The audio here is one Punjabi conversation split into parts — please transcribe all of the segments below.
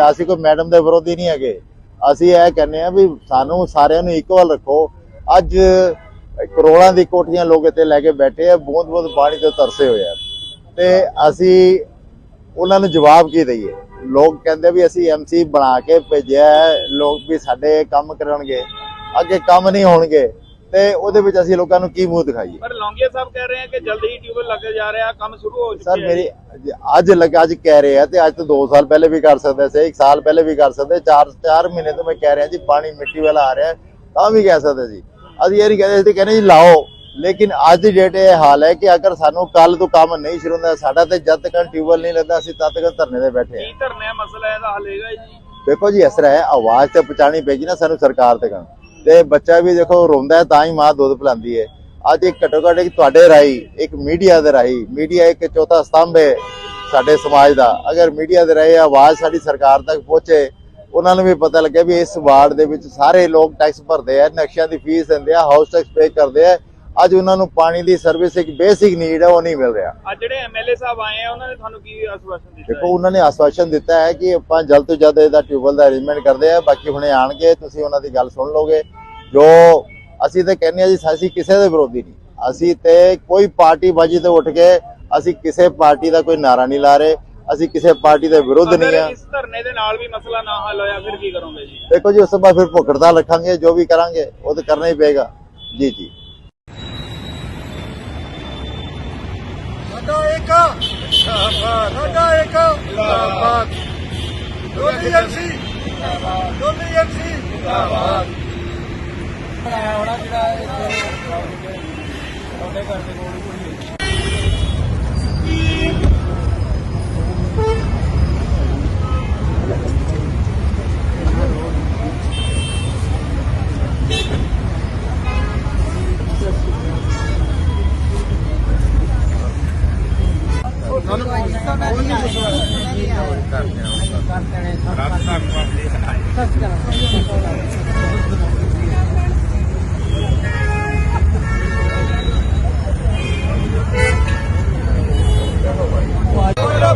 ਚਾਹੀਦਾ ਅਸੀਂ ਕੋਈ ਮੈਡਮ ਦੇ ਵਿਰੋਧੀ ਨਹੀਂ ਹੈਗੇ। ਅਸੀਂ ਇਹ ਕਹਿੰਦੇ ਆ ਵੀ ਸਾਨੂੰ ਸਾਰਿਆਂ ਨੂੰ ਇਕੁਅਲ ਰੱਖੋ। ਅੱਜ ਕਰੋੜਾਂ ਦੀ ਕੋਠੀਆਂ ਲੋਕ ਇੱਥੇ ਲੈ ਕੇ ਬੈਠੇ ਆ ਬਹੁਤ ਬਹੁਤ ਪਾਣੀ ਤੋਂ ਤਰਸੇ ਹੋਏ ਆ। ਤੇ ਅਸੀਂ ਉਹਨਾਂ ਨੂੰ ਜਵਾਬ ਕੀ ਦਈਏ? ਲੋਕ ਕਹਿੰਦੇ ਵੀ ਅਸੀਂ ਐਮਸੀ ਬਣਾ ਕੇ ਭੇਜਿਆ ਹੈ, ਲੋਕ ਵੀ ਸਾਡੇ ਕੰਮ ਕਰਨਗੇ। ਅੱਗੇ ਕੰਮ ਨਹੀਂ ਹੋਣਗੇ। ਤੇ ਉਹਦੇ ਵਿੱਚ ਅਸੀਂ ਲੋਕਾਂ ਨੂੰ ਕੀ ਮੂੰਹ ਦਿਖਾਈਏ? ਪਰ ਲੌਂਗੀਆ ਸਾਹਿਬ ਕਹਿ ਰਹੇ ਆ ਕਿ ਜਲਦੀ ਹੀ ਟਿਊਬਲ ਲੱਗ ਜਾ ਰਿਹਾ ਕੰਮ ਸ਼ੁਰੂ ਹੋ ਚੁੱਕਿਆ ਸਰ ਮੇਰੀ ਅੱਜ ਲੱਗਾ ਅੱਜ ਕਹਿ ਰਹੇ ਆ ਤੇ ਅੱਜ ਤੋਂ 2 ਸਾਲ ਪਹਿਲੇ ਵੀ ਕਰ ਸਕਦੇ ਸੀ 1 ਸਾਲ ਪਹਿਲੇ ਵੀ ਕਰ ਸਕਦੇ 4 4 ਮਹੀਨੇ ਤੋਂ ਮੈਂ ਕਹਿ ਰਿਹਾ ਜੀ ਪਾਣੀ ਮਿੱਟੀ ਵਾਲਾ ਆ ਰਿਹਾ ਤਾਂ ਵੀ ਕਹਿ ਸਕਦੇ ਸੀ। ਅਸੀਂ ਇਹ ਨਹੀਂ ਕਹਿੰਦੇ ਸੀ ਕਹਿੰਦੇ ਜੀ ਲਾਓ ਲੇਕਿਨ ਅੱਜ ਦੀ ਡੇਟ ਇਹ ਹਾਲ ਹੈ ਕਿ ਅਗਰ ਸਾਨੂੰ ਕੱਲ ਤੋਂ ਕੰਮ ਨਹੀਂ ਸ਼ੁਰੂ ਹੁੰਦਾ ਸਾਡਾ ਤੇ ਜਦ ਤੱਕ ਟਿਊਬਲ ਨਹੀਂ ਲੱਗਦਾ ਅਸੀਂ ਤਦ ਤੱਕ ਧਰਨੇ ਤੇ ਬੈਠੇ ਕੀ ਆ? ਧਰਨੇ ਮਸਲਾ ਇਹਦਾ ਹੱਲ ਹੈਗਾ ਜੀ। ਦੇਖੋ ਜੀ ਇਸ ਤਰ੍ਹਾਂ ਹੈ ਆਵਾਜ਼ ਤੇ ਪਹੁੰਚਾਣੀ ਪੈਗੀ ਨਾ ਸਾਨੂੰ ਸਰਕਾਰ ਤੱਕ ਤੇ ਬੱਚਾ ਵੀ ਦੇਖੋ ਰੋਂਦਾ ਤਾਂ ਹੀ ਮਾਂ ਦੁੱਧ ਪਿਲਾਉਂਦੀ ਹੈ। ਅੱਜ ਇੱਕ ਘੱਟੋ ਘੱਟ ਇੱਕ ਤੁਹਾਡੇ ਰਾਹੀਂ, ਇੱਕ ਮੀਡੀਆ ਦੇ ਰਾਹੀਂ, ਮੀਡੀਆ ਇੱਕ ਚੌਥਾ ਸਤੰਭ ਹੈ ਸਾਡੇ ਸਮਾਜ ਦਾ। ਅਗਰ ਮੀਡੀਆ ਦੇ ਰਾਹੀਂ ਆਵਾਜ਼ ਸਾਡੀ ਸਰਕਾਰ ਤੱਕ ਪਹੁੰਚੇ, ਉਹਨਾਂ ਨੂੰ ਵੀ ਪਤਾ ਲੱਗਿਆ ਵੀ ਇਸ ਵਾਰਡ ਦੇ ਵਿੱਚ ਸਾਰੇ ਲੋਕ ਟੈਕਸ ਭਰਦੇ ਆ ਨਕਸ਼ਿਆਂ ਦੀ ਫੀਸ ਦਿੰਦੇ ਆ ਹਾਊਸ ਟੈਕਸ ਪੇ ਕਰਦੇ ਆ। ਅੱਜ ਉਹਨਾਂ ਨੂੰ ਪਾਣੀ ਦੀ ਸਰਵਿਸ ਇੱਕ ਬੇਸਿਕ ਨੀਡ ਹੈ ਉਹ ਨਹੀਂ ਮਿਲ ਰਿਹਾ। ਅੱਜ ਜਿਹੜੇ ਐਮਐਲਏ ਸਾਹਿਬ ਆਏ ਆ ਉਹਨਾਂ ਨੇ ਤੁਹਾਨੂੰ ਕੀ ਆਸ਼ਵਾਸਨ ਦਿੱਤਾ ਦੇਖੋ ਉਹਨਾਂ ਨੇ ਆਸ਼ਵਾਸਨ ਦਿੱਤਾ ਹੈ ਕਿ ਆਪਾਂ ਜਲਦ ਤੋਂ ਜਲਦ ਇਹਦਾ ਟਿਊਬਲ ਦਾ ਅਰੇਂਜਮੈਂਟ ਕਰਦੇ ਆ। ਬਾਕੀ ਹੁਣੇ ਆਣਗੇ ਤੁਸੀਂ ਉਹਨਾਂ ਦੀ ਗੱਲ ਸੁਣ ਲਓਗੇ। ਜੋ ਅਸੀਂ ਤਾਂ ਕਹਿੰਦੇ ਆ ਜੀ ਅਸੀਂ ਕਿਸੇ ਦੇ ਵਿਰੋਧੀ ਨਹੀਂ। ਅਸੀਂ ਤੇ ਕੋਈ ਪਾਰਟੀ ਬਾਜੀ ਤੇ ਉੱਠ ਕੇ ਅਸੀਂ ਕਿਸੇ ਪਾਰਟੀ ਦਾ ਕੋਈ ਨਾਰਾ ਨਹੀਂ ਲਾ ਰਹੇ। ਅਸੀਂ ਕਿਸੇ ਪਾਰਟੀ ਦੇ ਵਿਰੁੱਧ ਨਹੀਂ ਆ। ਇਸ ਧਰਨੇ ਦੇ ਨਾਲ ਵੀ ਮਸਲਾ ਨਾ ਹੱਲ ਹੋਇਆ ਫਿਰ ਕੀ ਕਰੋਗੇ ਜੀ? ਦੇਖੋ ਜੀ ਉਸ ਤੋਂ ਬਾਅਦ ਫਿਰ ਭੁੱਖੜਤਾ ਰੱਖਾਂਗੇ ਜੋ ਵੀ ਕਰਾਂਗੇ ਉਹ ਤਾਂ ਕਰਨਾ ਹੀ ਪਏਗਾ। ਜੀ ਜੀ। ਸਾਡਾ ਇੱਕ ਜਿੰਦਾਬਾਦ ਸਾਡਾ ਇੱਕ ਜਿੰਦਾਬਾਦ। ਦੋਨੀ ਐਮਸੀ ਜਿੰਦਾਬਾਦ ਦੋਨੀ ਐਮਸੀ ਜਿੰਦਾਬਾਦ। ਮੇਰਾ ਮੰਗਾ ਪੂਰੀਆਂ ਕਰੋ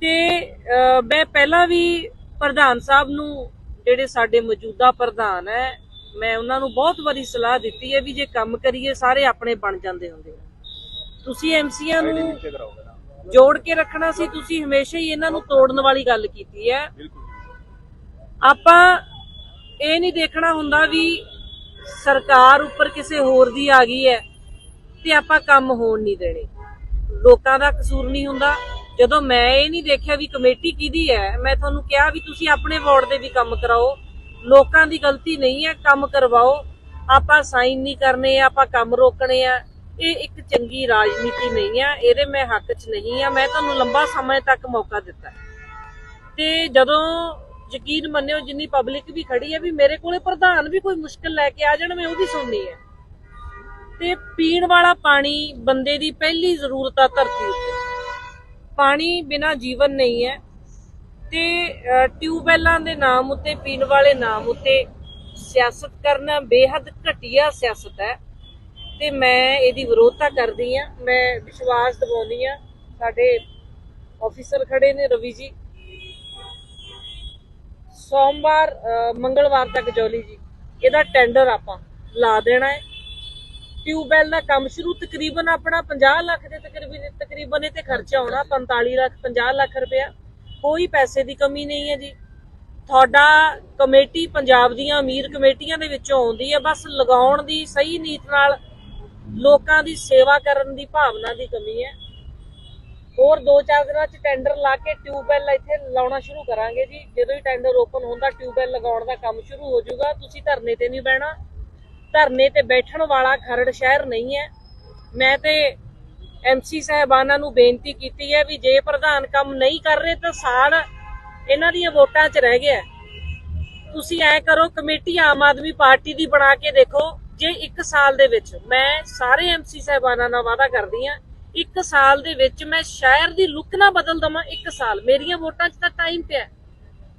ਤੇ ਮੈਂ ਪਹਿਲਾਂ ਵੀ ਪ੍ਰਧਾਨ ਸਾਹਿਬ ਨੂੰ ਜਿਹੜੇ ਸਾਡੇ ਮੌਜੂਦਾ ਪ੍ਰਧਾਨ ਹੈ ਮੈਂ ਉਹਨਾਂ ਨੂੰ ਬਹੁਤ ਵਾਰੀ ਸਲਾਹ ਦਿੱਤੀ ਹੈ ਵੀ ਜੇ ਕੰਮ ਕਰੀਏ ਸਾਰੇ ਆਪਣੇ ਬਣ ਜਾਂਦੇ ਹੁੰਦੇ ਆ। ਤੁਸੀਂ ਐਮਸੀਆਂ ਨੂੰ ਜੋੜ ਕੇ ਰੱਖਣਾ ਸੀ ਤੁਸੀਂ ਹਮੇਸ਼ਾ ਹੀ ਇਹਨਾਂ ਨੂੰ ਤੋੜਨ ਵਾਲੀ ਗੱਲ ਕੀਤੀ ਹੈ। ਆਪਾਂ ਇਹ ਨਹੀਂ ਦੇਖਣਾ ਹੁੰਦਾ ਵੀ ਸਰਕਾਰ ਉੱਪਰ ਕਿਸੇ ਹੋਰ ਦੀ ਆ ਗਈ ਹੈ ਤੇ ਆਪਾਂ ਕੰਮ ਹੋਣ ਨਹੀਂ ਦੇਣੇ। ਲੋਕਾਂ ਦਾ ਕਸੂਰ ਨਹੀਂ ਹੁੰਦਾ। ਜਦੋਂ ਮੈਂ ਇਹ ਨਹੀਂ ਦੇਖਿਆ ਵੀ ਕਮੇਟੀ ਕਿਹਦੀ ਹੈ, ਮੈਂ ਤੁਹਾਨੂੰ ਕਿਹਾ ਵੀ ਤੁਸੀਂ ਆਪਣੇ ਵਾਰਡ ਦੇ ਵੀ ਕੰਮ ਕਰਾਓ। ਲੋਕਾਂ ਦੀ ਗਲਤੀ ਨਹੀਂ ਹੈ, ਕੰਮ ਕਰਵਾਓ। ਆਪਾਂ ਸਾਈਨ ਨਹੀਂ ਕਰਨੇ, ਆਪਾਂ ਕੰਮ ਰੋਕਣੇ ਆ। ਇਹ ਇੱਕ ਚੰਗੀ ਰਾਜਨੀਤੀ ਨਹੀਂ ਆ ਇਹਦੇ ਮੈਂ ਹੱਕ 'ਚ ਨਹੀਂ ਆ ਮੈਂ ਤੁਹਾਨੂੰ ਲੰਬਾ ਸਮੇਂ ਤੱਕ ਮੌਕਾ ਦਿੱਤਾ ਤੇ ਜਦੋਂ ਯਕੀਨ ਮੰਨਿਓ, ਜਿੰਨੀ ਪਬਲਿਕ ਵੀ ਖੜੀ ਹੈ ਵੀ ਮੇਰੇ ਕੋਲੇ ਪ੍ਰਧਾਨ ਵੀ ਕੋਈ ਮੁਸ਼ਕਲ ਲੈ ਕੇ ਆ ਜਾਣ, ਮੈਂ ਉਹ ਵੀ ਸੁਣਨੀ ਹੈ। ਤੇ ਪੀਣ ਵਾਲਾ ਪਾਣੀ ਬੰਦੇ ਦੀ ਪਹਿਲੀ ਜ਼ਰੂਰਤ ਆ ਧਰਤੀ ਉੱਤੇ। ਪਾਣੀ ਬਿਨਾ ਜੀਵਨ ਨਹੀਂ ਹੈ। ਤੇ ਅਹ, ਟਿਊਬਵੈੱਲਾਂ ਦੇ ਨਾਮ ਉੱਤੇ ਪੀਣ ਵਾਲੇ ਨਾਮ ਉੱਤੇ ਸਿਆਸਤ ਕਰਨਾ ਬੇਹੱਦ ਘਟੀਆ ਸਿਆਸਤ ਹੈ। ਤੇ ਮੈਂ ਇਹਦੀ ਵਿਰੋਧਤਾ ਕਰਦੀ ਆ ਮੈਂ ਵਿਸ਼ਵਾਸ ਦਿਵਾਉਂਦੀ ਆ ਸਾਡੇ ਆਫੀਸਰ ਖੜੇ ਨੇ ਰਵੀ ਜੀ। ਸੋਮਵਾਰ ਮੰਗਲਵਾਰ ਤੱਕ ਜੋਲੀ ਜੀ ਇਹਦਾ ਟੈਂਡਰ ਆਪਾਂ ਲਾ ਦੇਣਾ ਹੈ। ਟਿਊਬਵੈਲ ਦਾ ਕੰਮ ਸ਼ੁਰੂ, ਤਕਰੀਬਨ ਆਪਣਾ 50 ਲੱਖ ਦੇ ਤਕਰੀਬਨ ਤਕਰੀਬਨ ਇਹ ਤੇ ਖਰਚਾ ਆਉਣਾ 45 ਲੱਖ 50 ਲੱਖ ਰੁਪਇਆ। ਕੋਈ ਪੈਸੇ ਦੀ ਕਮੀ ਨਹੀਂ ਹੈ ਜੀ। ਤੁਹਾਡਾ ਕਮੇਟੀ ਪੰਜਾਬ ਦੀਆਂ ਅਮੀਰ ਕਮੇਟੀਆਂ ਦੇ ਵਿੱਚੋਂ ਆਉਂਦੀ ਹੈ, ਬਸ ਲਗਾਉਣ ਦੀ ਸਹੀ ਨੀਤ ਨਾਲ ਲੋਕਾਂ ਦੀ ਸੇਵਾ ਕਰਨ ਦੀ ਭਾਵਨਾ ਦੀ ਕਮੀ ਹੈ। ਹੋਰ 2-4 ਦਿਨਾਂ 'ਚ ਟੈਂਡਰ ਲਾ ਕੇ ਟਿਊਬਵੈਲ ਇੱਥੇ ਲਾਉਣਾ ਸ਼ੁਰੂ ਕਰਾਂਗੇ ਜੀ। ਜਦੋਂ ਹੀ ਟੈਂਡਰ ਓਪਨ ਹੁੰਦਾ, ਟਿਊਬਵੈਲ ਲਗਾਉਣ ਦਾ ਕੰਮ ਸ਼ੁਰੂ ਹੋ ਜਾਊਗਾ। ਤੁਸੀਂ ਧਰਨੇ ਤੇ ਨਹੀਂ ਬਹਿਣਾ। ਧਰਨੇ ਤੇ ਬੈਠਣ ਵਾਲਾ ਖਰੜ ਸ਼ਹਿਰ ਨਹੀਂ ਹੈ। ਮੈਂ ਤੇ ਐਮਸੀ ਸਾਹਿਬਾਨਾਂ ਨੂੰ ਬੇਨਤੀ ਕੀਤੀ ਹੈ ਵੀ ਜੇ ਪ੍ਰਧਾਨ ਕੰਮ ਨਹੀਂ ਕਰ ਰਹੇ ਤਾਂ ਸਾਲ ਇਹਨਾਂ ਦੀਆਂ ਵੋਟਾਂ 'ਚ ਰਹਿ ਗਿਆ। ਤੁਸੀਂ ਐ ਕਰੋ, ਕਮੇਟੀ ਆਮ ਆਦਮੀ ਪਾਰਟੀ ਦੀ ਬਣਾ ਕੇ ਦੇਖੋ ਜੇ 1 ਸਾਲ ਦੇ ਵਿੱਚ ਮੈਂ ਸਾਰੇ ਐਮਸੀ ਸਾਹਿਬਾਨਾਂ ਨਾਲ ਵਾਅਦਾ ਕਰਦੀ ਆ 1 ਸਾਲ ਦੇ ਵਿੱਚ ਮੈਂ ਸ਼ਹਿਰ ਦੀ ਲੁੱਕ ਨਾ ਬਦਲ ਦਵਾਂ 1 ਸਾਲ। ਮੇਰੀਆਂ ਵੋਟਾਂ 'ਚ ਤਾਂ ਟਾਈਮ ਪਿਆ।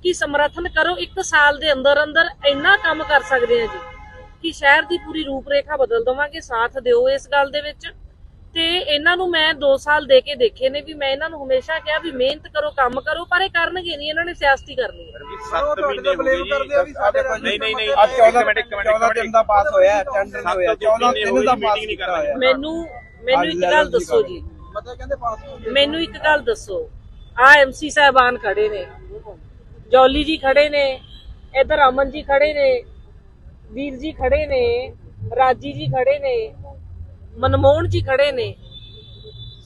ਕਿ ਸਮਰਥਨ ਕਰੋ 1 ਸਾਲ ਦੇ ਅੰਦਰ ਅੰਦਰ ਇੰਨਾ ਕੰਮ ਕਰ ਸਕਦੇ ਆ ਜੀ? ਕਿ ਸ਼ਹਿਰ ਦੀ ਪੂਰੀ ਰੂਪਰੇਖਾ ਬਦਲ ਦਵਾਂਗੇ ਸਾਥ ਦਿਓ ਇਸ ਗੱਲ ਦੇ ਵਿੱਚ। ਤੇ ਇਹਨਾਂ ਨੂੰ ਮੈਂ 2 ਸਾਲ ਦੇ ਕੇ ਦੇਖੇ ਨੇ ਵੀ ਮੈਂ ਇਹਨਾਂ ਨੂੰ ਹਮੇਸ਼ਾ ਕਿਹਾ ਵੀ ਮਿਹਨਤ ਕਰੋ ਕੰਮ ਕਰੋ ਪਰ ਇਹ ਕਰਨਗੇ ਨਹੀਂ ਇਹਨਾਂ ਨੇ ਸਿਆਸਤੀ ਕਰਨੀ ਹੈ। ਉਹ 7 ਤੁਹਾਡੇ ਮਹੀਨੇ ਤੋਂ ਹੋ ਬਲੇਮ ਗਏ ਕਰਦੇ ਆ ਵੀ ਸਾਡੇ ਨਾਲ ਨਹੀਂ ਨਹੀਂ ਨਹੀਂ ਅੱਜ 14 ਇੱਕ ਮਿੰਟ, ਇੱਕ ਮਿੰਟ, 14 ਦਿਨ ਦਾ ਪਾਸ ਹੋਇਆ ਟੈਂਡਰ ਸੱਤ ਹੋਇਆ ਤੋਂ 14 ਮਹੀਨੇ ਦਿਨ ਦਾ ਹੋਈ ਪਾਸ meeting ਨਹੀਂ ਕੀਤਾ ਕਰ ਹੋਇਆ। ਮੈਨੂੰ ਮੈਨੂੰ ਇੱਕ ਗੱਲ ਦੱਸੋ ਜੀ। ਮਤਲਬ ਕਹਿੰਦੇ ਪਾਸ ਹੋ ਗਿਆ ਮੈਨੂੰ ਇੱਕ ਗੱਲ ਦੱਸੋ। ਆ ਐਮਸੀ ਸਾਹਿਬਾਨ ਖੜੇ ਨੇ। ਜੌਲੀ ਜੀ ਖੜੇ ਨੇ ਇਧਰ ਅਮਨ ਜੀ ਖੜੇ ਨੇ। ਵੀਰ ਜੀ ਖੜੇ ਨੇ ਰਾਜੀ ਜੀ ਖੜੇ ਨੇ ਮਨਮੋਹਨ ਜੀ ਖੜੇ ਨੇ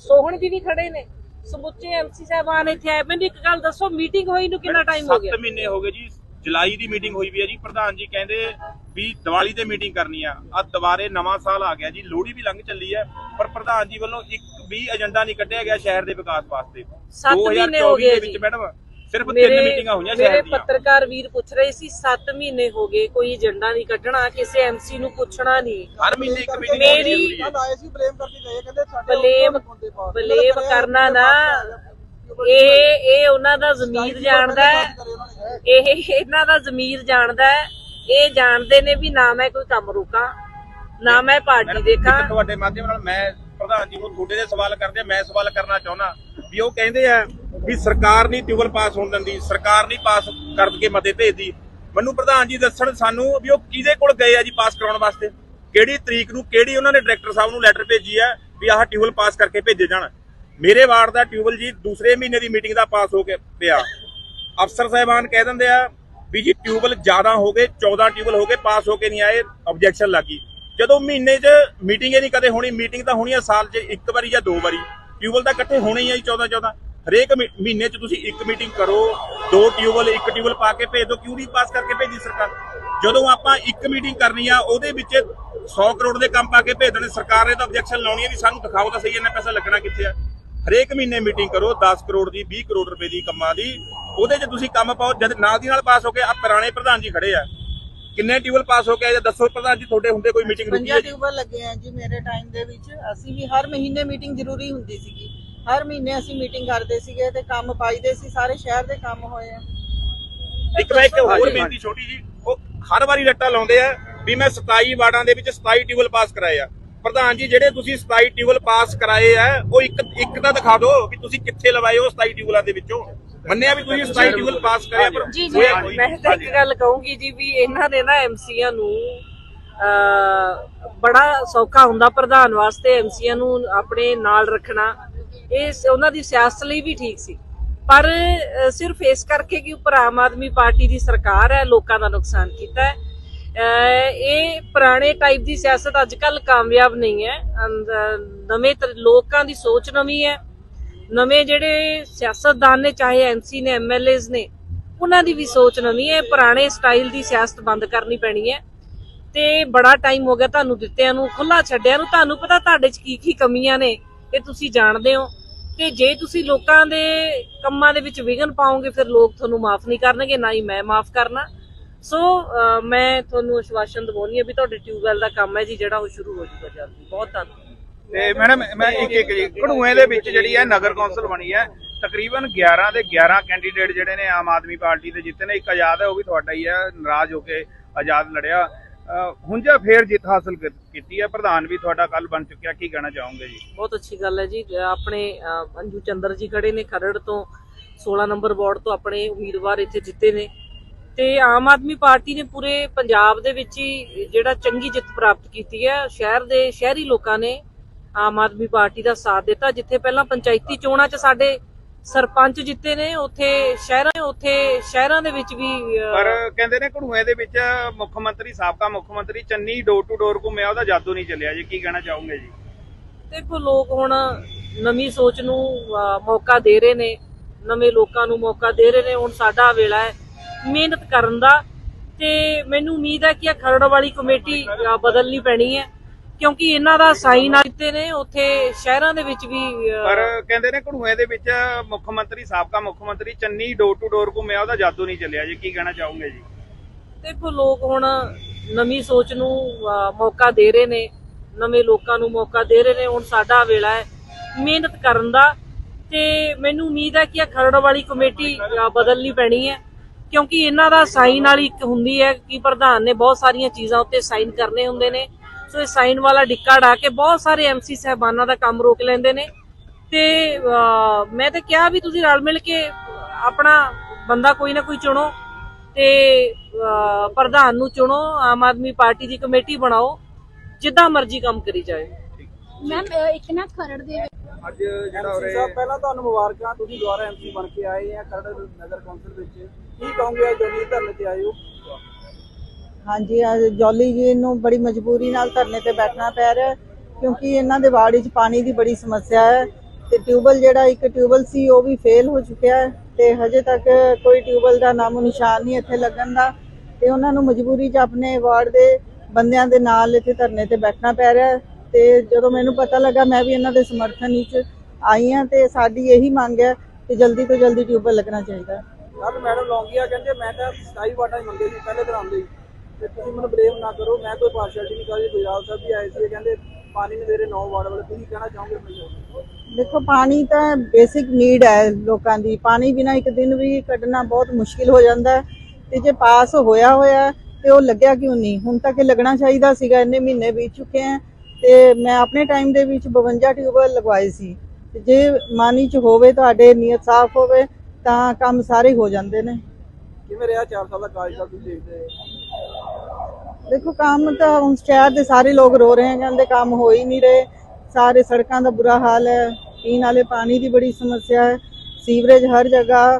ਸੋਹਣ ਜੀ ਵੀ ਖੜੇ ਨੇ ਸਮੁੱਚੇ ਐਮਸੀ ਸਾਹਿਬਾਨ ਇੱਥੇ ਆਏ। ਮੈਨੂੰ ਇੱਕ ਗੱਲ ਦੱਸੋ ਮੀਟਿੰਗ ਹੋਈ ਨੂੰ ਕਿੰਨਾ ਟਾਈਮ ਹੋ ਗਿਆ? 7 ਮਹੀਨੇ ਹੋ ਗਏ ਜੀ ਜੁਲਾਈ ਦੀ ਮੀਟਿੰਗ ਹੋਈ ਵੀ ਹੈ ਜੀ। ਪ੍ਰਧਾਨ ਜੀ ਕਹਿੰਦੇ ਵੀ ਦੀਵਾਲੀ ਤੇ ਮੀਟਿੰਗ ਕਰਨੀ ਆ। ਆ ਦੁਬਾਰੇ ਨਵਾਂ ਸਾਲ ਆ ਗਿਆ ਜੀ ਲੋਹੜੀ ਵੀ ਲੰਘ ਚੱਲੀ ਹੈ ਪਰ ਪ੍ਰਧਾਨ ਜੀ ਵੱਲੋਂ ਇੱਕ ਵੀ ਏਜੰਡਾ ਨਹੀਂ ਕੱਢਿਆ ਗਿਆ ਸ਼ਹਿਰ ਦੇ ਵਿਕਾਸ ਵਾਸਤੇ। ਸੱਤ ਮਹੀਨੇ ਹੋ 2024 ਗਏ ਜੀ। ਵਿੱਚ ਮੈਡਮ ਸਿਰਫ ਤਿੰਨ ਮੇਰੇ ਮੀਟਿੰਗਾਂ ਹੋਈਆਂ ਮੇਰੇ ਸ਼ਹਿਰ ਦੀਆਂ। ਪੱਤਰਕਾਰ ਵੀਰ ਪੁੱਛ ਰਹੇ ਸੀ 7 ਮਹੀਨੇ ਹੋ ਗਏ ਕੋਈ ਏਜੰਡਾ ਨਹੀਂ ਕੱਢਣਾ ਕਿਸੇ ਐਮਸੀ ਨੂੰ ਪੁੱਛਣਾ ਨਹੀਂ। ਹਰ ਮਹੀਨੇ ਇੱਕ ਮੀਟਿੰਗ ਮੇਰੀ- ਕੱਲ ਆਏ ਸੀ ਬਲੇਮ ਕਰਕੇ ਗਏ ਕਹਿੰਦੇ ਸਾਡੇ ਬਲੇਮ ਬਲੇਮ ਕਰਨਾ ਨਾ। ਇਹ ਇਹ ਉਹਨਾਂ ਦਾ ਜ਼ਮੀਰ ਜਾਣਦਾ ਹੈ। ਇਹ ਇਹਨਾਂ ਦਾ ਜ਼ਮੀਰ ਜਾਣਦਾ ਹੈ। ਇਹ ਜਾਣਦੇ ਨੇ ਵੀ ਨਾ ਮੈਂ ਕੋਈ ਕੰਮ ਰੋਕਾਂ ਨਾ ਮੈਂ ਪਾਰਟੀ ਦੇਖਾਂ। ਤੁਹਾਡੇ ਮਾਧਿਅਮ ਨਾਲ ਮੈਂ ਪ੍ਰਧਾਨ ਜੀ ਨੂੰ ਤੁਹਾਡੇ ਦੇ ਸਵਾਲ ਕਰਦੇ ਮੈਂ ਸਵਾਲ ਕਰਨਾ ਚਾਹੁੰਦਾ। ਵੀ ਉਹ ਕਹਿੰਦੇ ਆ ਵੀ ਸਰਕਾਰ ਨਹੀਂ ਟਿਊਬਲ ਪਾਸ ਹੋਣ ਦਿੰਦੀ, ਸਰਕਾਰ ਨਹੀਂ ਪਾਸ ਕਰਕੇ ਮਤੇ ਭੇਜਦੀ। ਮੈਨੂੰ ਪ੍ਰਧਾਨ ਜੀ ਦੱਸਣ ਸਾਨੂੰ ਵੀ ਉਹ ਕਿਹਦੇ ਕੋਲ ਗਏ ਆ ਜੀ ਪਾਸ ਕਰਾਉਣ ਵਾਸਤੇ? ਕਿਹੜੀ ਤਰੀਕ ਨੂੰ ਕਿਹੜੀ ਉਹਨਾਂ ਨੇ ਡਾਇਰੈਕਟਰ ਸਾਹਿਬ ਨੂੰ ਲੈਟਰ ਭੇਜੀ ਆ ਵੀ ਆਹ ਟਿਊਬਲ ਪਾਸ ਕਰਕੇ ਭੇਜੇ ਜਾਣ। ਮੇਰੇ ਵਾਰਡ ਦਾ ਟਿਊਬਲ ਜੀ ਦੂਸਰੇ ਮਹੀਨੇ ਦੀ ਮੀਟਿੰਗ ਦਾ ਪਾਸ ਹੋ ਕੇ ਪਿਆ। ਅਫਸਰ ਸਾਹਿਬਾਨ ਕਹਿ ਦਿੰਦੇ ਆ ਵੀ ਜੀ ਟਿਊਬਲ ਜ਼ਿਆਦਾ ਹੋ ਗਏ 14 ਟਿਊਬਲ ਹੋ ਗਏ, ਪਾਸ ਹੋ ਕੇ ਨਹੀਂ ਆਏ ਆਬਜੈਕਸ਼ਨ ਲੱਗੀ ਜਦੋਂ ਮਹੀਨੇ 'ਚ ਮੀਟਿੰਗ ਹੀ ਨਹੀਂ ਕਦੇ ਹੋਣੀ, ਮੀਟਿੰਗ ਤਾਂ ਹੋਣੀ ਆ ਸਾਲ 'ਚ ਇੱਕ ਵਾਰੀ ਜਾਂ ਦੋ ਵਾਰੀ। ਟਿਊਬਲ ਤਾਂ ਇਕੱਠੇ ਹੋਣੇ ਹੀ ਆ ਜੀ 14 14 ਹਰੇਕ ਮਹੀਨੇ 'ਚ ਤੁਸੀਂ ਇੱਕ ਮੀਟਿੰਗ ਕਰੋ, ਦੋ ਟਿਊਬਲ ਇੱਕ ਟਿਊਬਲ ਪਾ ਕੇ ਭੇਜ ਦਿਓ, ਕਿਉਂ ਨਹੀਂ ਪਾਸ ਕਰਕੇ ਭੇਜੀ ਸਰਕਾਰ? ਜਦੋਂ ਆਪਾਂ ਇੱਕ ਮੀਟਿੰਗ ਕਰਨੀ ਆ, ਉਹਦੇ ਵਿੱਚ 100 ਕਰੋੜ ਦੇ ਕੰਮ ਪਾ ਕੇ ਭੇਜ ਦੇਣੇ, ਸਰਕਾਰ ਨੇ ਤਾਂ ਆਬਜੈਕਸ਼ਨ ਲਾਉਣੀ ਹੈ ਵੀ ਸਾਨੂੰ ਦਿਖਾਓ ਤਾਂ ਸਹੀ, ਇੰਨਾ ਪੈਸਾ ਲੱਗਣਾ ਕਿੱਥੇ ਆ? ਹਰੇਕ ਮਹੀਨੇ ਮੀਟਿੰਗ ਕਰੋ 10 ਕਰੋੜ ਦੀ 20 ਕਰੋੜ ਰੁਪਏ ਦੀ ਕੰਮਾਂ ਦੀ, ਉਹਦੇ 'ਚ ਤੁਸੀਂ ਕੰਮ ਪਾਓ, ਜਦ ਨਾਲ ਦੀ ਨਾਲ ਪਾਸ ਹੋ ਕੇ ਆ ਪੁਰਾਣੇ ਪ੍ਰਧਾਨ ਜੀ ਖੜੇ ਆ। ਕਿੰਨੇ ਟਿਊਬਲ ਪਾਸ ਹੋ ਆਏ ਆ? ਦੱਸੋ ਪ੍ਰਧਾਨ ਜੀ ਤੁਹਾਡੇ ਹੁੰਦੇ ਕੋਈ ਮੀਟਿੰਗ ਰੁਕੀ ਹੈ? ਪੰਜਾ ਜੀ ਟਿਊਬਲ ਲੱਗੇ ਆ ਜੀ ਮੇਰੇ ਟਾਈਮ ਦੇ ਵਿੱਚ। ਅਸੀਂ ਵੀ ਹਰ ਮਹੀਨੇ ਮੀਟਿੰਗ ਜ਼ਰੂਰੀ ਹੁੰਦੀ ਸੀਗੀ। ਹਰ ਮਹੀਨੇ ਅਸੀਂ ਮੀਟਿੰਗ ਕਰਦੇ ਸੀਗੇ ਤੇ ਕੰਮ ਪਾਈਦੇ ਸੀ ਸਾਰੇ ਸ਼ਹਿਰ ਦੇ ਕੰਮ ਹੋਏ ਆ। ਇੱਕ ਮੈਂ ਇੱਕ ਹੋਰ ਬੇਨਤੀ ਛੋਟੀ ਜੀ ਉਹ ਹਰ ਵਾਰੀ ਰੱਟਾ ਲਾਉਂਦੇ ਆ ਵੀ ਮੈਂ 27 ਵਾਰਡਾਂ ਦੇ ਵਿੱਚ 27 ਟਿਊਬਲ ਪਾਸ ਕਰਾਏ ਆ। ਪ੍ਰਧਾਨ ਜੀ ਜਿਹੜੇ ਤੁਸੀਂ 27 ਟਿਊਬਲ ਪਾਸ ਕਰਾਏ ਆ ਉਹ ਇੱਕ ਇੱਕ ਤਾਂ ਦਿਖਾ ਦਿਓ ਵੀ ਤੁਸੀਂ ਕਿੱਥੇ ਲਵਾਏ ਉਹ 27 ਟਿਊਬਲਾਂ ਦੇ ਵਿੱਚੋਂ। ਮੰਨਿਆ ਵੀ ਤੁਸੀਂ 27 ਟਿਊਬਲ ਪਾਸ ਕਰਿਆ ਪਰ ਜੀ ਜੀ ਮੈਂ। ਤਾਂ ਇੱਕ ਗੱਲ ਕਹੂੰਗੀ ਜੀ ਵੀ ਇਹਨਾਂ ਨੇ ਨਾ ਐਮਸੀਆਂ ਨੂੰ ਬੜਾ ਸੌਖਾ ਹੁੰਦਾ ਪ੍ਰਧਾਨ ਵਾਸਤੇ ਐਮਸੀਆਂ ਨੂੰ ਆਪਣੇ ਨਾਲ ਰੱਖਣਾ। ਇਹ ਸ- ਉਹਨਾਂ ਦੀ ਸਿਆਸਤ ਲਈ ਵੀ ਠੀਕ ਸੀ। ਪਰ ਸਿਰਫ ਇਸ ਕਰਕੇ ਕਿ ਉੱਪਰ ਆਮ ਆਦਮੀ ਪਾਰਟੀ ਦੀ ਸਰਕਾਰ ਹੈ ਲੋਕਾਂ ਦਾ ਨੁਕਸਾਨ ਕੀਤਾ ਹੈ। ਇਹ ਪੁਰਾਣੇ ਟਾਈਪ ਦੀ ਸਿਆਸਤ ਅੱਜ ਕੱਲ ਕਾਮਯਾਬ ਨਹੀਂ ਹੈ। ਨਵੇਂ ਲੋਕਾਂ ਦੀ ਸੋਚ ਨਵੀਂ ਹੈ। ਨਵੇਂ ਜਿਹੜੇ ਸਿਆਸਤਦਾਨ ਨੇ, ਚਾਹੇ ਐਮਸੀ ਨੇ ਐਮਐਲਏਜ਼ ਨੇ, ਉਹਨਾਂ ਦੀ ਵੀ ਸੋਚ ਨਵੀਂ ਹੈ। ਪੁਰਾਣੇ ਸਟਾਈਲ ਦੀ ਸਿਆਸਤ ਬੰਦ ਕਰਨੀ ਪੈਣੀ ਹੈ। ਤੇ ਬੜਾ ਟਾਈਮ ਹੋ ਗਿਆ ਤੁਹਾਨੂੰ ਦਿੱਤਿਆਂ ਨੂੰ ਖੁੱਲਾ ਛੱਡਿਆਂ ਨੂੰ। ਤੁਹਾਨੂੰ ਪਤਾ ਤੁਹਾਡੇ 'ਚ ਕੀ ਕੀ ਕਮੀਆਂ ਨੇ, ਇਹ ਤੁਸੀਂ ਜਾਣਦੇ ਹੋ। ਤੇ ਜੇ ਤੁਸੀਂ ਲੋਕਾਂ ਦੇ ਕੰਮਾਂ ਦੇ ਵਿੱਚ ਵਿਘਨ ਪਾਓਗੇ, ਫਿਰ ਲੋਕ ਤੁਹਾਨੂੰ ਮਾਫ ਨਹੀਂ ਕਰਨਗੇ, ਨਾ ਹੀ ਮੈਂ ਮਾਫ ਕਰਨਾ। ਸੋ ਮੈਂ ਤੁਹਾਨੂੰ ਅਸ਼ਵਾਸਨ ਦਵਾਉਣੀ ਹੈ ਵੀ ਤੁਹਾਡੇ ਟਿਊਬਵੈਲ ਦਾ ਕੰਮ ਹੈ ਜੀ, ਜਿਹੜਾ ਉਹ ਸ਼ੁਰੂ ਹੋ ਜਾਊਗਾ ਜਲਦੀ। ਬਹੁਤ ਧੰਨਵਾਦ। ਤੇ ਮੈਡਮ, ਮੈਂ ਇੱਕ ਇੱਕ ਜੀ, ਘੜੂਏ ਦੇ ਵਿੱਚ ਜਿਹੜੀ ਹੈ ਨਗਰ ਕੌਂਸਲ ਬਣੀ ਹੈ। ਤਕਰੀਬਨ 11 ਦੇ 11 ਕੈਂਡੀਡੇਟ ਜਿਹੜੇ ਨੇ ਆਮ ਆਦਮੀ ਪਾਰਟੀ ਦੇ ਜਿੱਤੇ ਨੇ। ਇੱਕ ਆਜ਼ਾਦ ਹੈ, ਉਹ ਵੀ ਤੁਹਾਡਾ ਹੀ ਹੈ, ਨਾਰਾਜ਼ ਹੋ ਕੇ ਆਜ਼ਾਦ ਲੜਿਆ। ਅਹ ਫੇਰ ਜਿੱਤ ਹਾਸਲ ਕੀਤੀ ਹੈ। ਪ੍ਰਧਾਨ ਵੀ ਤੁਹਾਡਾ ਕੱਲ ਬਣ ਚੁੱਕਿਆ, ਕੀ ਕਹਿਣਾ ਚਾਹੋਗੇ ਜੀ? ਬਹੁਤ ਅੱਛੀ ਗੱਲ ਹੈ ਜੀ। ਆਪਣੇ ਅੰਜੂ ਚੰਦਰ ਜੀ ਖੜੇ ਨੇ ਖਰੜ ਤੋਂ 16 ਨੰਬਰ ਵਾਰਡ ਤੋਂ ਆਪਣੇ ਉਮੀਦਵਾਰ ਇੱਥੇ ਜਿੱਤੇ ਨੇ। ਤੇ ਆਮ ਆਦਮੀ ਪਾਰਟੀ ਨੇ ਪੂਰੇ ਪੰਜਾਬ ਦੇ ਵਿੱਚ ਹੀ ਜਿਹੜਾ ਚੰਗੀ ਜਿੱਤ ਪ੍ਰਾਪਤ ਕੀਤੀ ਹੈ। ਸ਼ਹਿਰ ਦੇ ਸ਼ਹਿਰੀ ਲੋਕਾਂ ਨੇ ਆਮ ਆਦਮੀ ਪਾਰਟੀ ਦਾ ਸਾਥ ਦਿੱਤਾ ਜਿੱਥੇ ਪਹਿਲਾਂ ਪੰਚਾਇਤੀ ਚੋਣਾਂ 'ਚ ਸਾਡੇ ਸਰਪੰਚ ਜਿੱਤੇ ਨੇ ਉੱਥੇ ਸ਼ਹਿਰਾਂ ਉੱਥੇ ਸ਼ਹਿਰਾਂ ਦੇ ਵਿੱਚ ਵੀ ਪਰ ਕਹਿੰਦੇ ਨੇ ਘੜੂਏ ਦੇ ਵਿੱਚ ਮੁੱਖ ਮੰਤਰੀ ਸਾਬਕਾ ਮੁੱਖ ਮੰਤਰੀ ਚੰਨੀ ਡੋਰ ਟੂ ਡੋਰ ਘੁੰਮਿਆ ਉਹਦਾ ਜਾਦੂ ਨਹੀਂ ਚੱਲਿਆ ਜੀ। ਕੀ ਕਹਿਣਾ ਚਾਹੋਗੇ ਜੀ? ਦੇਖੋ ਲੋਕ ਹੁਣ ਨਵੀਂ ਸੋਚ ਨੂੰ ਮੌਕਾ ਦੇ ਰਹੇ ਨੇ ਨਵੇਂ ਲੋਕਾਂ ਨੂੰ ਮੌਕਾ ਦੇ ਰਹੇ ਨੇ। ਹੁਣ ਸਾਡਾ ਵੇਲਾ ਹੈ ਮਿਹਨਤ ਕਰਨ ਦਾ ਤੇ ਮੈਨੂੰ ਉਮੀਦ ਹੈ ਕਿ ਇਹ ਖਰੜ ਵਾਲੀ ਕਮੇਟੀ ਬਦਲਣੀ ਪੈਣੀ ਹੈ। ਕਿਉਂਕਿ ਇਹਨਾਂ ਦਾ ਸਾਈਨ ਆ ਦਿੱਤੇ ਨੇ ਉੱਥੇ ਸ਼ਹਿਰਾਂ ਦੇ ਵਿੱਚ ਵੀ ਪਰ ਕਹਿੰਦੇ ਨੇ ਘੜੂਏ ਦੇ ਵਿੱਚ ਮੁੱਖ ਮੰਤਰੀ ਸਾਬਕਾ ਮੁੱਖ ਮੰਤਰੀ ਚੰਨੀ ਡੋਰ ਟੂ ਡੋਰ ਘੁੰਮਿਆ ਉਹਦਾ ਜਾਦੂ ਨਹੀਂ ਚੱਲਿਆ ਜੀ। ਕੀ ਕਹਿਣਾ ਚਾਹੋਗੇ ਜੀ? ਦੇਖੋ ਲੋਕ ਹੁਣ ਨਵੀਂ ਸੋਚ ਨੂੰ ਮੌਕਾ ਦੇ ਰਹੇ ਨੇ ਨਵੇਂ ਲੋਕਾਂ ਨੂੰ ਮੌਕਾ ਦੇ ਰਹੇ ਨੇ। ਹੁਣ ਸਾਡਾ ਵੇਲਾ ਹੈ ਮਿਹਨਤ ਕਰਨ ਦਾ ਤੇ ਮੈਨੂੰ ਉਮੀਦ ਹੈ ਕਿ ਇਹ ਖਰੜ ਵਾਲੀ ਕਮੇਟੀ ਬਦਲਣੀ ਪੈਣੀ ਹੈ। ਕਿਉਂਕਿ ਇਹਨਾਂ ਦਾ ਸਾਈਨ ਵਾਲੀ ਇੱਕ ਹੁੰਦੀ ਹੈ ਕਿ ਪ੍ਰਧਾਨ ਨੇ ਬਹੁਤ ਸਾਰੀਆਂ ਚੀਜ਼ਾਂ ਉੱਤੇ ਸਾਈਨ ਕਰਨੇ ਹੁੰਦੇ ਨੇ। ਸੋ ਇਹ ਸਾਈਨ ਵਾਲਾ ਡਿੱਕਾ ਢਾ ਕੇ ਬਹੁਤ ਸਾਰੇ ਐਮਸੀ ਸਹਿਬਾਨਾਂ ਦਾ ਕੰਮ ਰੋਕ ਲੈਂਦੇ ਨੇ। ਤੇ ਮੈਂ ਤਾਂ ਕਿਹਾ ਵੀ ਤੁਸੀਂ ਰਲ ਮਿਲ ਕੇ ਆਪਣਾ ਬੰਦਾ ਕੋਈ ਨਾ ਕੋਈ ਚੁਣੋ ਤੇ ਪ੍ਰਧਾਨ ਨੂੰ ਚੁਣੋ ਆਮ ਆਦਮੀ ਪਾਰਟੀ ਦੀ ਕਮੇਟੀ ਬਣਾਓ ਜਿੱਦਾਂ ਮਰਜ਼ੀ ਕੰਮ ਕਰੀ ਜਾਏ। ਮੈਮ ਇੱਕ ਨਾ ਖਰੜ ਦੇ ਵਿੱਚ ਅੱਜ ਜਿਹੜਾ ਉਰੇ ਸਾਹਿਬ ਪਹਿਲਾਂ ਤੁਹਾਨੂੰ ਮੁਬਾਰਕਾਂ ਤੁਸੀਂ ਦੁਬਾਰਾ ਐਮਸੀ ਬਣ ਕੇ ਆਏ ਆ ਖਰੜ ਨਗਰ ਕੌਂਸਲ ਵਿੱਚ। ਕੀ ਕਹੋਗੇ ਅੱਜ ਜੋਨੀ ਧਰਨੇ ਤੇ ਆਏ ਹੋ? ਹਾਂਜੀ, ਅੱਜ ਜੌਲੀ ਜੀ ਨੂੰ ਬੜੀ ਮਜਬੂਰੀ ਨਾਲ ਧਰਨੇ ਤੇ ਬੈਠਣਾ ਪੈ ਰਿਹਾ ਕਿਉਂਕਿ ਇਹਨਾਂ ਦੇ ਵਾਰਡ ਵਿੱਚ ਪਾਣੀ ਦੀ ਬੜੀ ਸਮੱਸਿਆ ਹੈ ਤੇ ਟਿਊਬਲ ਜਿਹੜਾ ਇੱਕ ਟਿਊਬਲ ਸੀ, ਉਹ ਵੀ ਫੇਲ ਹੋ ਚੁੱਕਿਆ ਹੈ ਤੇ ਹਜੇ ਤੱਕ ਕੋਈ ਟਿਊਬਲ ਦਾ ਨਾਮੋ ਨਿਸ਼ਾਨ ਨਹੀਂ ਇੱਥੇ ਲੱਗਣ ਦਾ ਤੇ ਉਹਨਾਂ ਨੂੰ ਮਜਬੂਰੀ 'ਚ ਆਪਣੇ ਵਾਰਡ ਦੇ ਬੰਦਿਆਂ ਦੇ ਨਾਲ ਇੱਥੇ ਧਰਨੇ ਤੇ ਬੈਠਣਾ ਪੈ ਰਿਹਾ ਤੇ ਜਦੋਂ ਮੈਨੂੰ ਪਤਾ ਲੱਗਾ, ਮੈਂ ਵੀ ਇਹਨਾਂ ਦੇ ਸਮਰਥਨ ਵਿੱਚ ਆਈ ਹਾਂ ਤੇ ਸਾਡੀ ਇਹੀ ਮੰਗ ਹੈ ਕਿ ਜਲਦੀ ਤੋਂ ਜਲਦੀ ਟਿਊਬਲ ਲੱਗਣਾ ਚਾਹੀਦਾ ਕੱਲ ਮੈਡਮ ਲੌਂਗੀਆ ਕਹਿੰਦੇ, ਮੈਂ ਤਾਂ 27 ਵਾਟਾਂ ਮੰਗੇ ਸੀ ਪਹਿਲੇ ਦਿਨ ਆਉਂਦੇ ਹੀ ਤੇ ਤੁਸੀਂ ਮੈਨੂੰ ਬਲੇਮ ਨਾ ਕਰੋ ਮੈਂ ਕੋਈ ਪਾਰਸ਼ੈਲਿਟੀ ਨਹੀਂ ਕਰਦੀ ਗੁਜਰਾਲ ਸਾਹਿਬ ਵੀ ਆਏ ਸੀ ਕਹਿੰਦੇ ਪਾਣੀ ਰਹੇ 9 ਵਾਰਡ ਵਾਲੇ ਤੁਸੀਂ ਕਹਿਣਾ ਚਾਹੋਗੇ ਮੈਨੂੰ ਦੇਖੋ ਪਾਣੀ ਤਾਂ ਬੇਸਿਕ ਨੀਡ ਹੈ ਲੋਕਾਂ ਦੀ। ਪਾਣੀ ਬਿਨਾ ਇੱਕ ਦਿਨ ਵੀ ਕੱਢਣਾ ਬਹੁਤ ਮੁਸ਼ਕਿਲ ਹੋ ਜਾਂਦਾ ਹੈ ਤੇ ਜੇ ਪਾਸ ਹੋਇਆ ਹੋਇਆ ਤੇ ਉਹ ਲੱਗਿਆ ਕਿਉਂ ਨਹੀਂ? ਹੁਣ ਤੱਕ ਇਹ ਲੱਗਣਾ ਚਾਹੀਦਾ ਸੀਗਾ ਇੰਨੇ ਮਹੀਨੇ ਬੀਤ ਚੁੱਕੇ ਹੈ ਤੇ ਮੈਂ ਆਪਣੇ ਟਾਈਮ ਦੇ ਵਿੱਚ 52 ਟਿਊਬਲ ਲਗਵਾਏ ਸੀ। ਤੇ ਜੇ ਮਾਨੀ ਚ ਹੋਵੇ ਤੁਹਾਡੇ ਨੀਅਤ ਸਾਫ਼ ਹੋਵੇ ਤਾਂ ਕੰਮ ਸਾਰੇ ਹੋ ਜਾਂਦੇ ਨੇ। ਕਿਵੇਂ ਰਿਹਾ 4 ਸਾਲ ਦਾ ਕਾਰਜਕਾਲ ਤੁਸੀਂ ਦੇਖਦੇ ਹੋ? ਦੇਖੋ ਕੰਮ ਤਾਂ ਹੁਣ ਸ਼ਹਿਰ ਦੇ ਸਾਰੇ ਲੋਕ ਰੋ ਰਹੇ ਕਹਿੰਦੇ ਕੰਮ ਹੋ ਹੀ ਨਹੀਂ ਰਹੇ। ਸਾਰੇ ਸੜਕਾਂ ਦਾ ਬੁਰਾ ਹਾਲ ਹੈ। ਪੀਣ ਵਾਲੇ ਪਾਣੀ ਦੀ ਬੜੀ ਸਮੱਸਿਆ ਹੈ। ਸੀਵਰੇਜ ਹਰ ਜਗ੍ਹਾ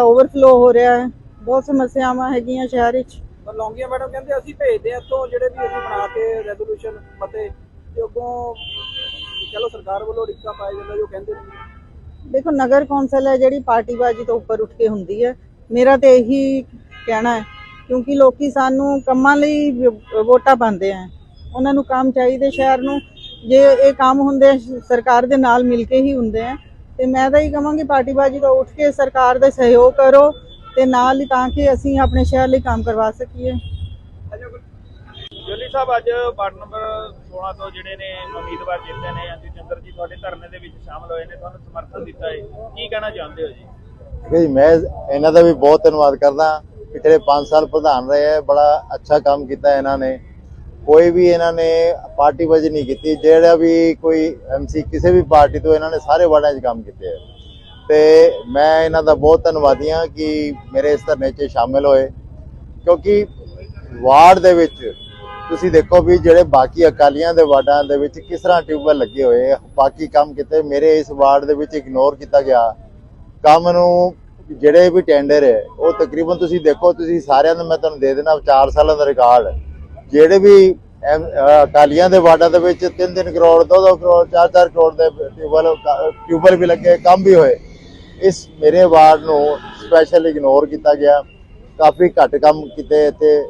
ਓਵਰਫਲੋ ਹੋ ਰਿਹਾ ਹੈ। ਬਹੁਤ ਸਮੱਸਿਆਵਾਂ ਹੈਗੀਆਂ ਸ਼ਹਿਰ ਵਿੱਚ। ਪਰ ਲੌਂਗੀਆ ਮੈਡਮ ਕਹਿੰਦੇ ਅਸੀਂ ਭੇਜਦੇ ਹਾਂ ਇੱਥੋਂ ਜਿਹੜੇ ਵੀ ਅਸੀਂ ਬਣਾ ਕੇ ਰੈਜ਼ੋਲੂਸ਼ਨ ਮਤੇ ਤੇ ਅੱਗੋਂ ਚਲੋ ਸਰਕਾਰ ਵੱਲੋਂ ਰਿਕਾ ਪਾਇਆ ਜਾਂਦਾ ਜੋ ਕਹਿੰਦੇ ਦੇਖੋ ਨਗਰ ਕੌਂਸਲ ਹੈ ਜਿਹੜੀ ਪਾਰਟੀਬਾਜ਼ੀ ਤੋਂ ਉੱਪਰ ਉੱਠ ਕੇ ਹੁੰਦੀ ਹੈ। ਮੇਰਾ ਤੇ ਇਹੀ ਕਹਿਣਾ ਹੈ ਕਿਉਂਕਿ ਲੋਕੀ ਸਾਨੂੰ ਕੰਮਾਂ ਲਈ ਵੋਟਾਂ ਪਾਉਂਦੇ ਆ। ਉਹਨਾਂ ਨੂੰ ਕੰਮ ਚਾਹੀਦੇ ਸ਼ਹਿਰ ਨੂੰ। ਜੇ ਇਹ ਕੰਮ ਹੁੰਦੇ ਸਰਕਾਰ ਦੇ ਨਾਲ ਮਿਲ ਕੇ ਹੀ ਹੁੰਦੇ ਆ। ਤੇ ਮੈਂ ਤਾਂ ਇਹ ਕਹਾਂਗੀ ਪਾਰਟੀਬਾਜ਼ੀ ਤੋਂ ਉੱਠ ਕੇ ਸਰਕਾਰ ਦਾ ਸਹਿਯੋਗ ਕਰੋ ਤੇ ਨਾਲ ਹੀ ਤਾਂ ਕਿ ਅਸੀਂ ਆਪਣੇ ਸ਼ਹਿਰ ਲਈ ਕੰਮ ਕਰਵਾ ਸਕੀਏ। ਜੋਲੀ ਸਾਹਿਬ ਅੱਜ ਵਾਰਡ ਨੰਬਰ 16 ਤੋਂ ਜਿਹੜੇ ਨੇ ਉਮੀਦਵਾਰ ਜਿੱਤੇ ਨੇ ਅੰਜੂ ਚੰਦਰ ਜੀ ਤੁਹਾਡੇ ਧਰਨੇ ਦੇ ਵਿੱਚ ਸ਼ਾਮਲ ਹੋਏ ਨੇ ਤੁਹਾਨੂੰ ਸਮਰਥਨ ਦਿੱਤਾ ਹੈ। ਕੀ ਕਹਿਣਾ ਚਾਹੁੰਦੇ ਹੋ ਜੀ? ਠੀਕ ਹੈ ਜੀ ਮੈਂ ਇਹਨਾਂ ਦਾ ਵੀ ਬਹੁਤ ਧੰਨਵਾਦ ਕਰਦਾ। ਪਿਛਲੇ 5 ਸਾਲ ਪ੍ਰਧਾਨ ਰਹੇ ਹੈ ਬੜਾ ਅੱਛਾ ਕੰਮ ਕੀਤਾ ਇਹਨਾਂ ਨੇ। ਕੋਈ ਵੀ ਇਹਨਾਂ ਨੇ ਪਾਰਟੀ ਵਜ ਨਹੀਂ ਕੀਤੀ। ਜਿਹੜਾ ਵੀ ਕੋਈ ਐਮਸੀ ਕਿਸੇ ਵੀ ਪਾਰਟੀ ਤੋਂ ਇਹਨਾਂ ਨੇ ਸਾਰੇ ਵਾਰਡਾਂ 'ਚ ਕੰਮ ਕੀਤੇ ਹੈ ਤੇ ਮੈਂ ਇਹਨਾਂ ਦਾ ਬਹੁਤ ਧੰਨਵਾਦੀ ਹਾਂ ਕਿ ਮੇਰੇ ਇਸ ਧਰਨੇ 'ਚ ਸ਼ਾਮਿਲ ਹੋਏ। ਕਿਉਂਕਿ ਵਾਰਡ ਦੇ ਵਿੱਚ ਤੁਸੀਂ ਦੇਖੋ ਵੀ ਜਿਹੜੇ ਬਾਕੀ ਅਕਾਲੀਆਂ ਦੇ ਵਾਰਡਾਂ ਦੇ ਵਿੱਚ ਕਿਸ ਤਰ੍ਹਾਂ ਟਿਊਬਵੈੱਲ ਲੱਗੇ ਹੋਏ ਬਾਕੀ ਕੰਮ ਕੀਤੇ ਮੇਰੇ ਇਸ ਵਾਰਡ ਦੇ ਵਿੱਚ ਇਗਨੋਰ ਕੀਤਾ ਗਿਆ। ਕੰਮ ਨੂੰ ਜਿਹੜੇ ਵੀ ਟੈਂਡਰ ਹੈ, ਉਹ ਤਕਰੀਬਨ ਤੁਸੀਂ ਦੇਖੋ, ਤੁਸੀਂ ਸਾਰਿਆਂ ਨੂੰ ਮੈਂ ਤੁਹਾਨੂੰ ਦੇ ਦੇਣਾ 4 ਸਾਲਾਂ ਦਾ ਰਿਕਾਰਡ ਜਿਹੜੇ ਵੀ ਐਮ- ਅਕਾਲੀਆਂ ਦੇ ਵਾਰਡਾਂ ਦੇ ਵਿੱਚ 3-3 ਕਰੋੜ 2-2 ਕਰੋੜ 4-4 ਕਰੋੜ ਦੇ ਟਿਊਬਵੈੱਲ ਟਿਊਬਵੈੱਲ ਵੀ ਲੱਗੇ, ਕੰਮ ਵੀ ਹੋਏ। ਇਸ ਮੇਰੇ ਵਾਰਡ ਨੂੰ ਸਪੈਸ਼ਲ ਇਗਨੋਰ ਕੀਤਾ ਗਿਆ। ਕਾਫੀ ਘੱਟ ਕੰਮ ਕੀਤੇ ਇੱਥੇ।